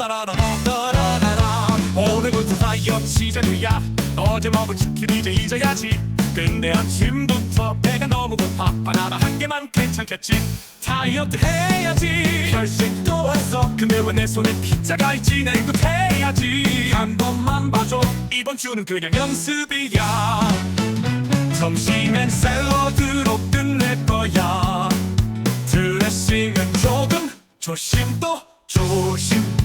따라라 따라라라 오늘부터 다이어트 시작이야. 어제 먹은 치킨 이제 잊어야지. 근데 아침부터 배가 너무 고파. 바나나 한 개만 괜찮겠지? 다이어트 해야지. 결심도 했어 근데 왜 내 손에 피자가 있지. 내일도 해야지. 한 번만 봐줘. 이번 주는 그냥 연습이야. 점심엔 샐러드로 끝낼 거야. 드레싱은 조금 조심 또 조심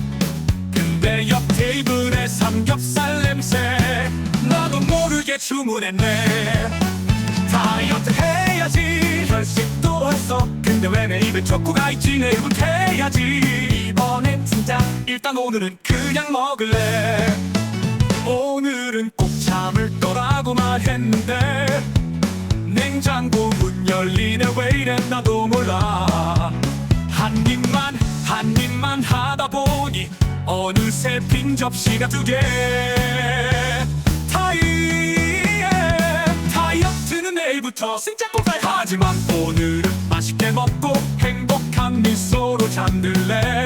모르게 주문했네. 다이어트 해야지. 결심도 했어. 근데 왜 내 입에 초코가 있지? 내일부터 해야지. 이번엔 진짜 일단 오늘은 그냥 먹을래. 오늘은 꼭 참을 거라고 말했는데. 냉장고 문 열리네. 왜 이래? 나도 몰라. 한 입만 한 입만 하다 보니 어느새 빈 접시가 두개 진짜 꼭해 하지만 오늘은 맛있게 먹고 행복한 미소로 잠들래